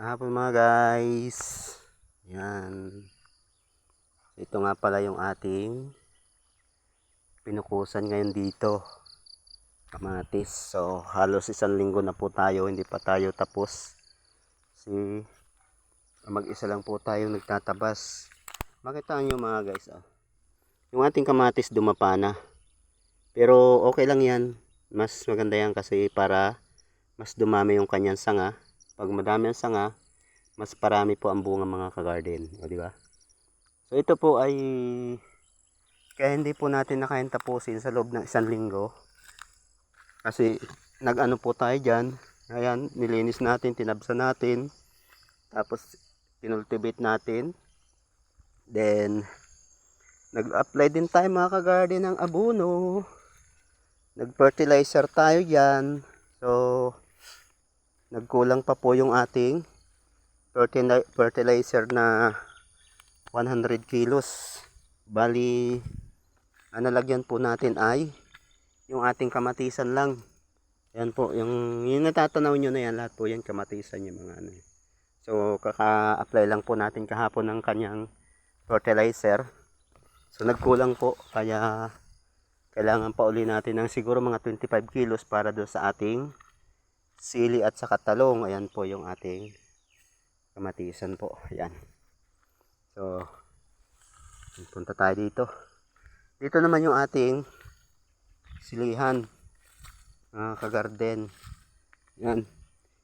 Hapon mga guys. Yan. Ito nga pala yung ating pinukusan ngayon dito. Kamatis. So halos isang linggo na po tayo. Hindi pa tayo tapos. Si mag-isa lang po tayo nagtatabas. Makita nyo mga guys. Ah. Yung ating kamatis dumapa na. Pero okay lang yan. Mas maganda yan kasi para mas dumami yung kanyang sanga. Pag madami ang sanga, mas parami po ang bunga mga ka-garden. O, di ba? So, ito po ay kaya hindi po natin nakain tapusin sa loob ng isang linggo. Kasi nag-ano po tayo dyan. Ayan, nilinis natin, tinabsa natin. Tapos, kinultivate natin. Then, nag-apply din tayo mga ka-garden ng abono. Nag-fertilizer tayo dyan. So, nagkulang pa po yung ating fertili- fertilizer na 100 kilos. Bali, ang nalagyan po natin ay yung ating kamatisan lang. Yan po, yung, yung natatanaw nyo na yan, lahat po yan kamatisan yung mga ano. So, kaka-apply lang po natin kahapon ng kanyang fertilizer. So, nagkulang po, kaya kailangan pa uli natin ng siguro mga 25 kilos para doon sa ating sili at saka talong. Ayan po yung ating kamatisan po. Ayan. So, punta tayo dito. Dito naman yung ating silihan. Mga kagarden. Ayan.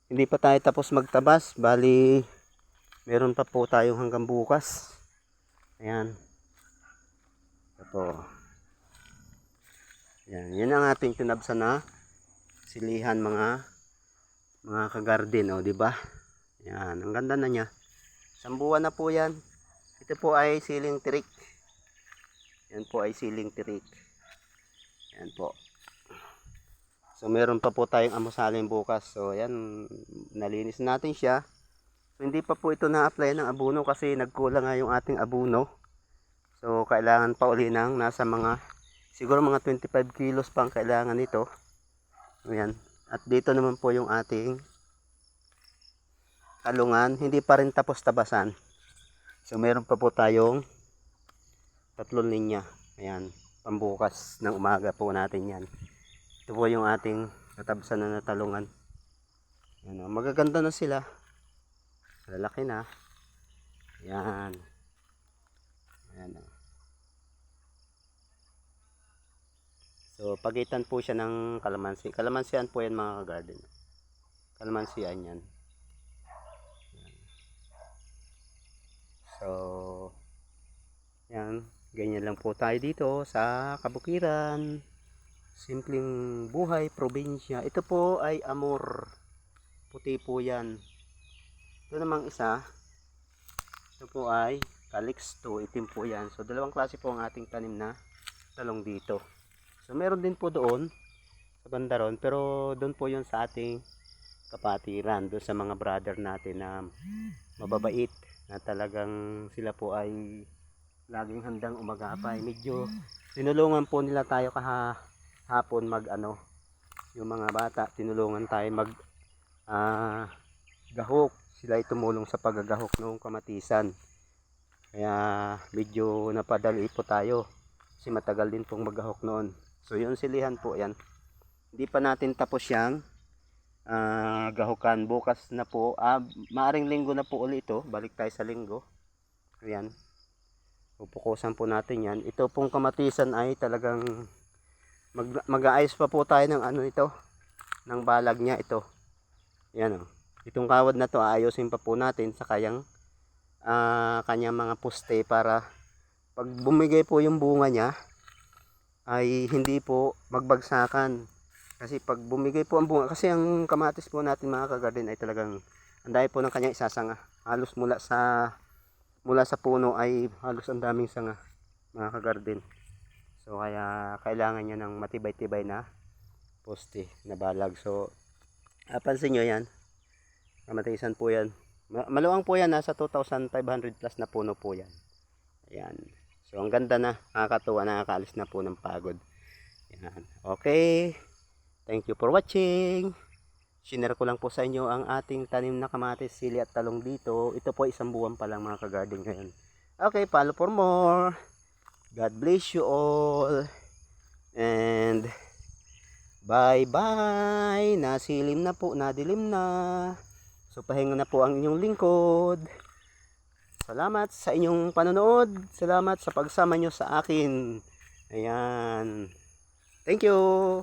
Hindi pa tayo tapos magtabas. Bali, meron pa po tayong hanggang bukas. Ayan. Ito. Yan, yan ang ating tinabsa na silihan mga mga kagarden, oh, di ba? Yan, ang ganda na niya. Isang buwan na po 'yan. Ito po ay siling tirik. Yan po ay siling tirik. Yan po. So meron pa po tayong amusalin bukas. So yan, nalinis natin siya. So, hindi pa po ito na-apply ng abono kasi nagkulang nga yung ating abono. So kailangan pa uli ng nasa mga siguro mga 25 kilos pa ang kailangan nito. Ayan. At dito naman po yung ating talungan. Hindi pa rin tapos tabasan. So meron pa po tayong tatlong linya. Ayan. Pambukas ng umaga po natin yan. Ito po yung ating natabsan na natalungan. Ayan, oh. magaganda na sila. Lalaki na. Ayan. Ayan. oh. So, pagitan po siya ng kalamansi. Kalamansian po yan mga garden. Kalamansian yan. So, yan. Ganyan lang po tayo dito sa kabukiran. Simpleng buhay, probinsya. Ito po ay amor. Puti po yan. Ito namang isa. Ito po ay calixto. Itim po yan. So, dalawang klase po ang ating tanim na talong dito. So meron din po doon sa bandaron pero doon po yun sa ating kapatiran doon sa mga brother natin na mababait na talagang sila po ay laging handang umagapay. Medyo tinulungan po nila tayo kahapon mag ano yung mga bata tinulungan tayo mag ah, gahok. Sila ay tumulong sa paggagahok ng kamatisan. Kaya medyo napadali po tayo kasi matagal din pong maghahok noon. So yung silihan po yan. Hindi pa natin tapos siyang ah, gahukan. Bukas na po. Ah, maaring linggo na po ulit ito. Balik tayo sa linggo. Ayan. Pupukusan po natin yan. Ito pong kamatisan ay talagang mag, mag-aayos pa po tayo ng ano ito. Ng balag niya ito. Yan o. Itong kawad na to aayusin pa po natin sa kayang ah, kanyang mga poste para pag bumigay po yung bunga niya ay hindi po magbagsakan. Kasi pag bumigay po ang bunga, kasi ang kamatis po natin mga kagarden ay talagang ang dami po ng kanyang isasanga. Halos mula sa mula sa puno ay halos ang daming sanga mga kagarden. So kaya kailangan niya ng matibay-tibay na poste na balag. So napansin nyo yan. Kamatisan po yan. Ma- Maluwang po yan. Nasa 2,500 plus na puno po yan. Ayan. So, ang ganda na. Nakakatuwa. Nakakaalis na po ng pagod. Yan. Okay. Thank you for watching. Shinare ko lang po sa inyo ang ating tanim na kamatis, sili at talong dito. Ito po isang buwan pa lang mga ka-garden ngayon. Okay, follow for more. God bless you all. And bye-bye. Nasilim na po, nadilim na. So pahinga na po ang inyong lingkod. Salamat sa inyong panonood. Salamat sa pagsama nyo sa akin. Ayan. Thank you.